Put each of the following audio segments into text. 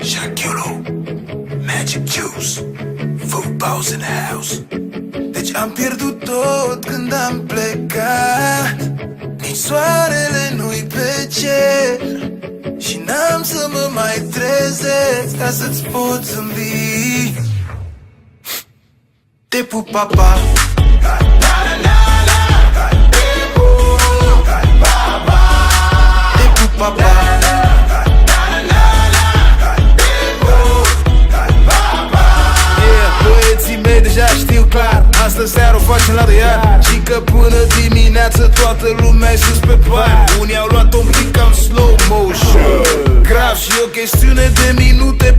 Shakiro, Magic Juice, footballs in the house. Deci am pierdut tot când am plecat. Nici soarele nu-i pe cer. Și n-am să mă mai trezesc Ca să-ți pot zâmbi. Te pup, papa seara o facem la de iar Și că până dimineață toată lumea e sus pe bani Unii au luat un pic cam slow motion. Grav și o chestiune de minute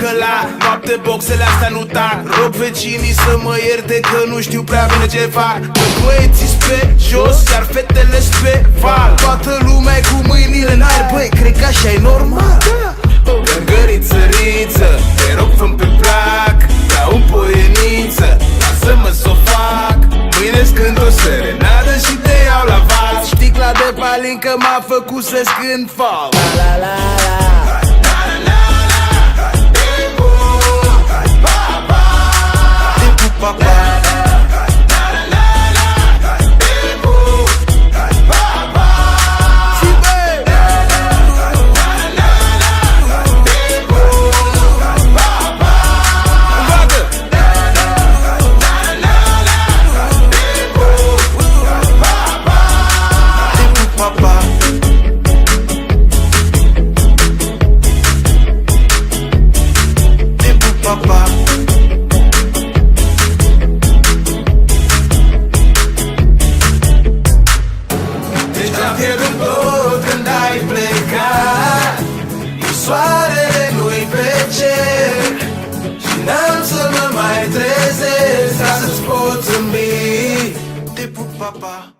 că la noapte boxele astea nu tac. Rog vecinii să mă ierte că nu știu prea bine ce fac. Că băieții pe jos, iar fetele pe val. Toată lumea e cu mâinile în aer, băi, cred că așa e normal. Gângăriță, riță, te rog fă pe plac. Ca un poieniță, lasă-mă să o fac. Mâine când o serenadă și te iau la val Sticla de palincă m-a făcut să scând fal La la la la Te pup, papa. Deci am pierdut tot când ai plecat Nici soarele nu-i pe cer Și n-am să mă mai trezesc Ca să-ți pot zâmbi. Te pup, papa